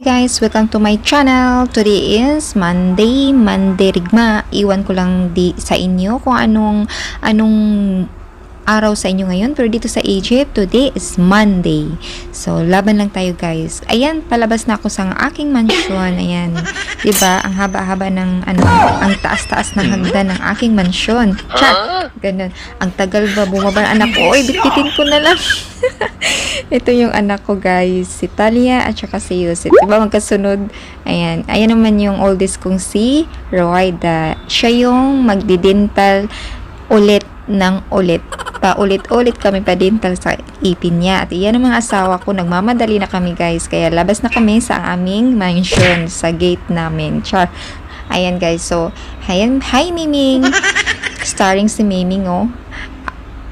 guys, welcome to my channel. Today is Monday, Monday Rigma. Iwan ko lang di sa inyo kung anong anong araw sa inyo ngayon. Pero dito sa Egypt, today is Monday. So, laban lang tayo guys. Ayan, palabas na ako sa aking mansyon. Ayan. ba Ang haba-haba ng ano, ang taas-taas ng hagdan ng aking mansyon. Chat. Ganun. Ang tagal ba bumaba anak ko? Oy, bitbitin ko na lang. Ito yung anak ko guys, si Talia at saka si Yusuf. Diba magkasunod? Ayan. Ayan naman yung oldest kong si Roida. Siya yung magdidintal ulit ng ulit. Paulit-ulit kami pa dental sa ipin niya. At iyan ang mga asawa ko. Nagmamadali na kami guys. Kaya labas na kami sa aming mansion sa gate namin. Char. Ayan guys. So, ayan. Hi Miming. Starring si Miming oh.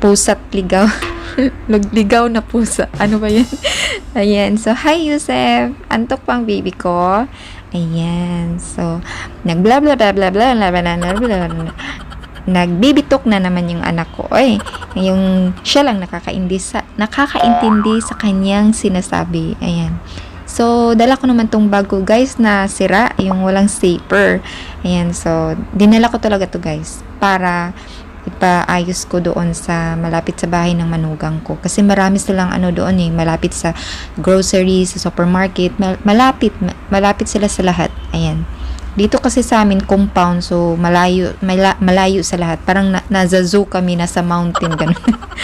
Pusa't ligaw. Nagligaw na pusa. Ano ba yan? Ayan. So, hi Yusef. Antok pang baby ko. Ayan. So, nag bla bla bla bla bla bla bla bla bla bla nagbibitok na naman yung anak ko. Oy, yung siya lang nakakaintindi sa, nakakaintindi sa kanyang sinasabi. Ayan. So, dala ko naman tong bago guys na sira, yung walang zipper. Ayan, so, dinala ko talaga to guys para ipaayos ko doon sa malapit sa bahay ng manugang ko. Kasi marami silang ano doon eh, malapit sa grocery, sa supermarket, mal- malapit, ma- malapit sila sa lahat. Ayan. Dito kasi sa amin compound so malayo mala, malayo sa lahat. Parang na, nasa zoo kami nasa mountain ganun.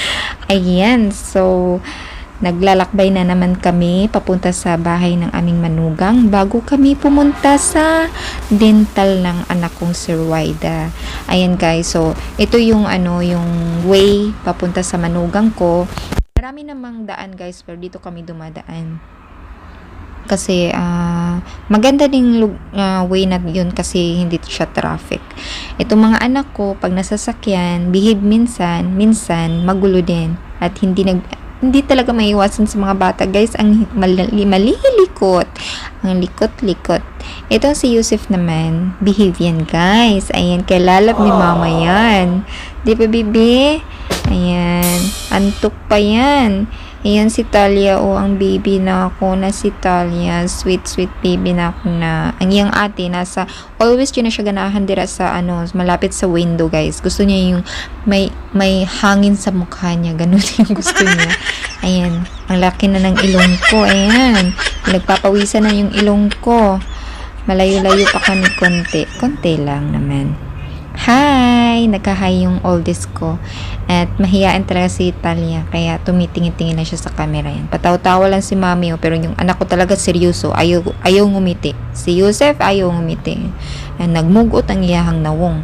Ayan. So naglalakbay na naman kami papunta sa bahay ng aming manugang bago kami pumunta sa dental ng anak kong si Ruwaida. Ayan guys, so ito yung ano yung way papunta sa manugang ko. Marami namang daan guys pero dito kami dumadaan kasi ah, maganda ding ah, way na yun kasi hindi siya traffic. Itong mga anak ko, pag nasasakyan, behave minsan, minsan, magulo din. At hindi nag hindi talaga maiwasan sa mga bata. Guys, ang mali, malilikot. Ang likot-likot. Ito si Yusuf naman. Behave yan, guys. Ayan, kalalap ni mama yan. Di ba, bibi? Ayan. Antok pa yan. Ayan si Talia, o ang baby na ako na si Talia. Sweet, sweet baby na ako na. Ang iyang ate, nasa, always yun na siya ganahan dira sa, ano, malapit sa window, guys. Gusto niya yung may, may hangin sa mukha niya. Ganun yung gusto niya. Ayan. Ang laki na ng ilong ko. Ayan. Nagpapawisan na yung ilong ko. Malayo-layo pa kami konti. Konti lang naman. Hi! Nagka-hi yung oldest ko. At mahiyain talaga si Talia. Kaya tumitingin-tingin na siya sa camera yan. Pataw-tawa lang si mami. Oh, pero yung anak ko talaga seryoso. Ayaw, ayaw ngumiti. Si Yusef ayaw ngumiti. And nagmugot ang iyahang nawong.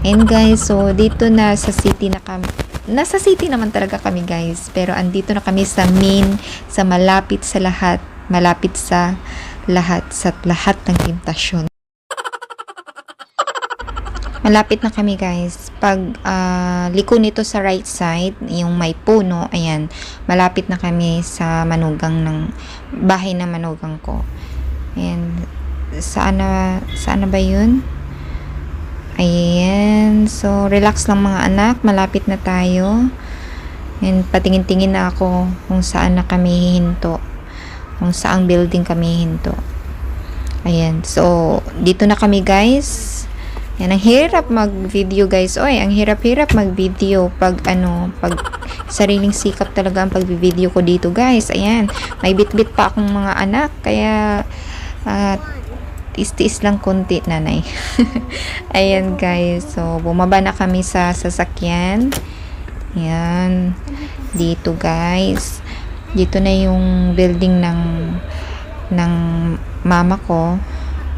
And guys, so dito na sa city na kami. Nasa city naman talaga kami guys. Pero andito na kami sa main, sa malapit sa lahat. Malapit sa lahat, sa lahat ng temptasyon. Malapit na kami guys. Pag ah, liko nito sa right side, yung may puno, ayan, malapit na kami sa manugang ng bahay ng manugang ko. Ayan, saan na, saan na ba yun? Ayan, so relax lang mga anak, malapit na tayo. And patingin-tingin na ako kung saan na kami hihinto. Kung saang building kami hihinto. Ayan, so dito na kami guys. Yan, ang hirap mag-video guys. Oy, ang hirap-hirap mag-video pag ano, pag sariling sikap talaga ang pag-video ko dito guys. Ayan, may bit-bit pa akong mga anak. Kaya, uh, tiis-tiis lang konti nanay. Ayan guys, so bumaba na kami sa sasakyan. Ayan, dito guys. Dito na yung building ng ng mama ko,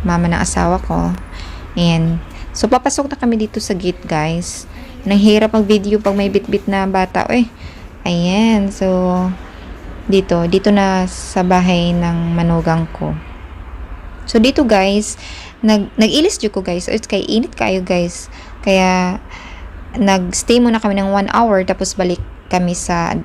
mama ng asawa ko. Ayan, So, papasok na kami dito sa gate, guys. Nang hirap mag-video pag may bit-bit na bata. Uy, ayan. So, dito. Dito na sa bahay ng manugang ko. So, dito, guys, nag, nag-ilis ko, guys. It's kay init kayo, guys. Kaya, nag-stay muna kami ng one hour, tapos balik kami sa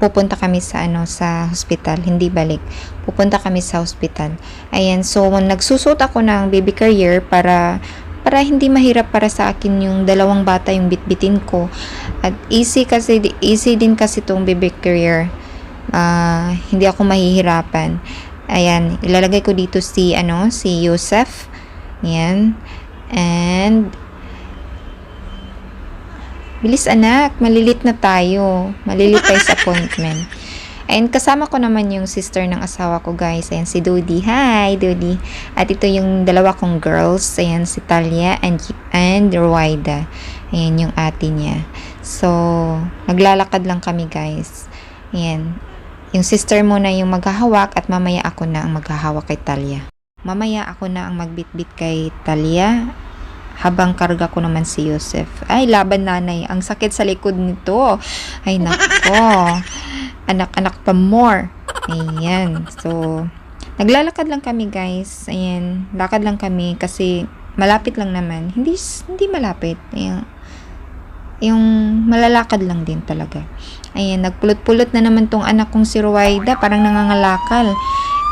pupunta kami sa ano sa hospital, hindi balik. Pupunta kami sa hospital. Ayan, so nagsusot ako ng baby carrier para para hindi mahirap para sa akin yung dalawang bata yung bitbitin ko. At easy kasi, easy din kasi tong baby career. Uh, hindi ako mahihirapan. Ayan, ilalagay ko dito si, ano, si Yusef. Ayan. And, bilis anak, malilit na tayo. Malilit tayo sa appointment. And kasama ko naman yung sister ng asawa ko guys. Ayan, si Dodi. Hi, Dodi. At ito yung dalawa kong girls. Ayan, si Talia and, and Ruwaida. Ayan yung ate niya. So, naglalakad lang kami guys. Ayan. Yung sister mo na yung maghahawak at mamaya ako na ang maghahawak kay Talia. Mamaya ako na ang magbitbit kay Talia habang karga ko naman si Yusef. Ay, laban nanay. Ang sakit sa likod nito. Ay, nako. Anak-anak pa more. Ayan. So, naglalakad lang kami guys. Ayan. Lakad lang kami kasi malapit lang naman. Hindi, hindi malapit. Ayan. Yung malalakad lang din talaga. Ayan, nagpulot-pulot na naman tong anak kong si Ruwaida. Parang nangangalakal.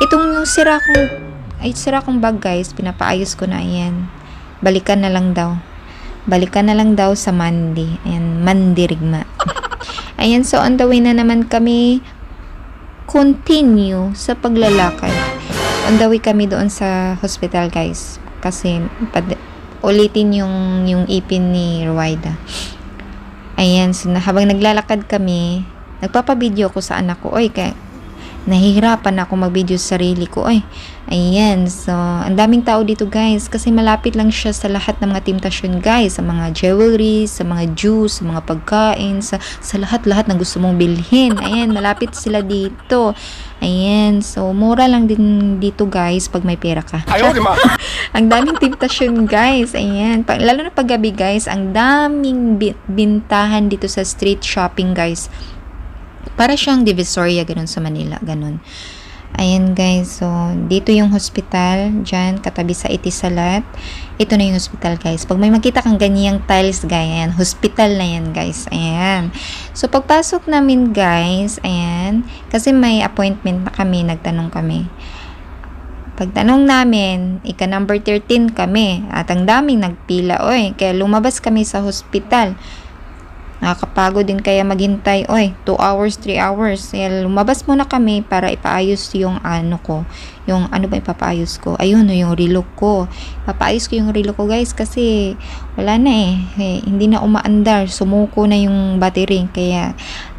Itong yung sira kong, ay sira kong bag guys, pinapaayos ko na. Ayan. Balikan na lang daw. Balikan na lang daw sa Monday. Ayan, mandirigma. Ayan, so on the way na naman kami continue sa paglalakad. On the way kami doon sa hospital guys. Kasi ulitin yung, yung ipin ni Ruwaida. Ayan, so habang naglalakad kami, nagpapabideo ko sa anak ko, oy, kaya nahihirapan ako mag-video sa sarili ko, oy. Ayan, so, ang daming tao dito guys, kasi malapit lang siya sa lahat ng mga temptasyon guys, sa mga jewelry, sa mga juice, sa mga pagkain, sa, sa lahat-lahat na gusto mong bilhin. Ayan, malapit sila dito. Ayan, so, mura lang din dito guys, pag may pera ka. Ayaw, di ma. Ang daming temptasyon, guys. Ayan. Pag, lalo na paggabi, guys, ang daming bi- bintahan dito sa street shopping, guys. Para siyang Divisoria, ganun sa Manila, ganun. Ayan, guys. So, dito yung hospital. Diyan, katabi sa Itisalat. Ito na yung hospital, guys. Pag may makita kang ganyang tiles, guys, ayan, hospital na yan, guys. Ayan. So, pagpasok namin, guys, ayan, kasi may appointment na kami, nagtanong kami. Pagtanong namin, ika number 13 kami at ang daming nagpila oy. Kaya lumabas kami sa hospital. Nakakapagod din kaya maghintay, oy, 2 hours, 3 hours. Kaya lumabas muna kami para ipaayos yung ano ko. Yung ano ba ipapaayos ko? Ayun, yung relo ko. Ipapaayos ko yung relo ko, guys, kasi wala na eh. eh hindi na umaandar. Sumuko na yung battery. Kaya,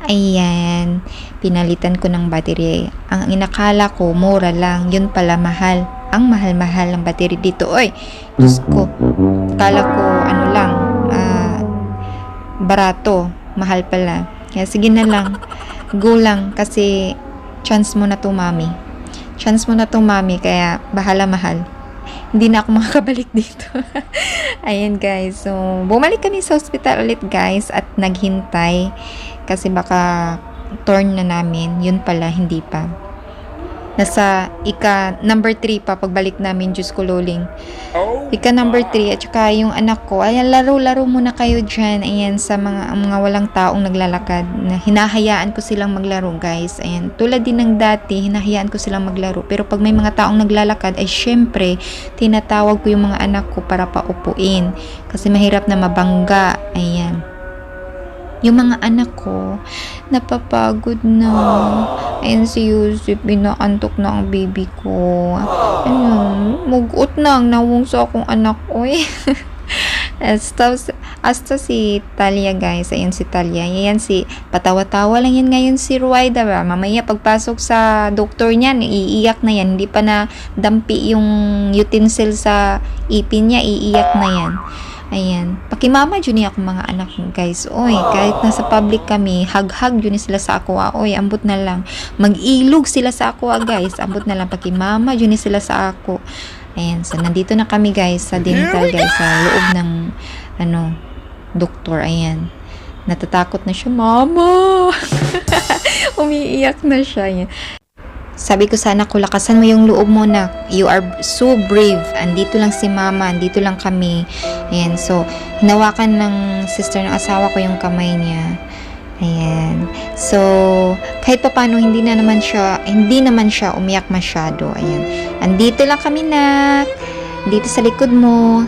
ayan, pinalitan ko ng battery. Ang inakala ko, mura lang. Yun pala, mahal. Ang mahal-mahal ng battery dito. Oy, Diyos ko. Kala ko, ano barato, mahal pala. Kaya sige na lang, go lang kasi chance mo na to mami. Chance mo na to mami, kaya bahala mahal. Hindi na ako makakabalik dito. Ayan guys, so bumalik kami sa hospital ulit guys at naghintay kasi baka turn na namin. Yun pala, hindi pa. Nasa ika number 3 pa pagbalik namin, Diyos ko luling. Oh. Ika number 3 at saka yung anak ko, ayan laro-laro muna kayo dyan, ayan sa mga mga walang taong naglalakad. Na hinahayaan ko silang maglaro guys. Ayan, tulad din ng dati, hinahayaan ko silang maglaro. Pero pag may mga taong naglalakad, ay syempre, tinatawag ko yung mga anak ko para paupuin. Kasi mahirap na mabangga. Ayan. Yung mga anak ko, napapagod na. Ayan si Yusuf, binaantok na ang baby ko. Ano, mugot na ang nawong sa akong anak ko eh. Hasta si Talia guys, ayan si Talia. Ayan si, patawa-tawa lang yan ngayon si Ruwaida ba? Mamaya pagpasok sa doktor niyan, iiyak na yan. Hindi pa na dampi yung utensil sa ipin niya, iiyak na yan. Ayan. Pakimama dyan niya ako mga anak ko, guys. Oy, kahit nasa public kami, hag-hag dyan sila sa ako. Oy, ambot na lang. Mag-ilog sila sa ako, guys. Ambot na lang. Pakimama dyan sila sa ako. Ayan. So, nandito na kami, guys, sa dental, guys, sa loob ng, ano, doktor. Ayan. Natatakot na siya, Mama! Umiiyak na siya. Ayan. Sabi ko sana ko, lakasan mo yung loob mo na. You are so brave. Andito lang si mama, andito lang kami. Ayan, so, hinawakan ng sister ng asawa ko yung kamay niya. Ayan. So, kahit pa paano, hindi na naman siya, hindi naman siya umiyak masyado. Ayan. Andito lang kami, nak. Dito sa likod mo.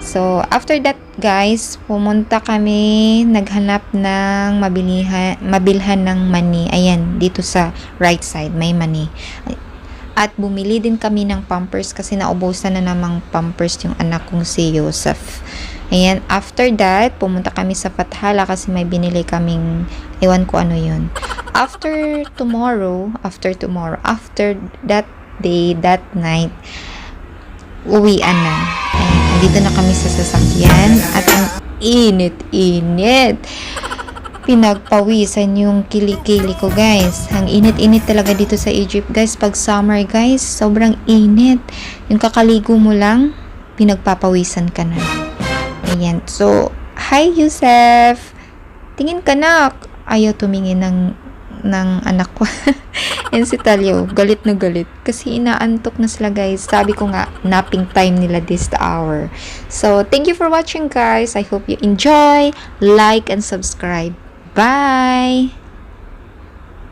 So, after that, guys, pumunta kami, naghanap ng mabilihan, mabilhan ng mani. Ayan, dito sa right side, may mani. At bumili din kami ng pampers kasi naubusan na namang pampers yung anak kong si Joseph. Ayan, after that, pumunta kami sa Fathala kasi may binili kaming, ewan ko ano yun. After tomorrow, after tomorrow, after that day, that night, uwian na. Ayan, dito na kami sa sasakyan at ang init-init. Pinagpawisan yung kilikili ko guys. Ang init-init talaga dito sa Egypt guys. Pag summer guys, sobrang init. Yung kakaligo mo lang, pinagpapawisan ka na. Ayan. So, hi Yusef! Tingin ka. Ayaw tumingin ng, ng anak ko. Yan si Talio, galit na galit. Kasi inaantok na sila guys. Sabi ko nga, napping time nila this hour. So, thank you for watching guys. I hope you enjoy, like, and subscribe. Bye!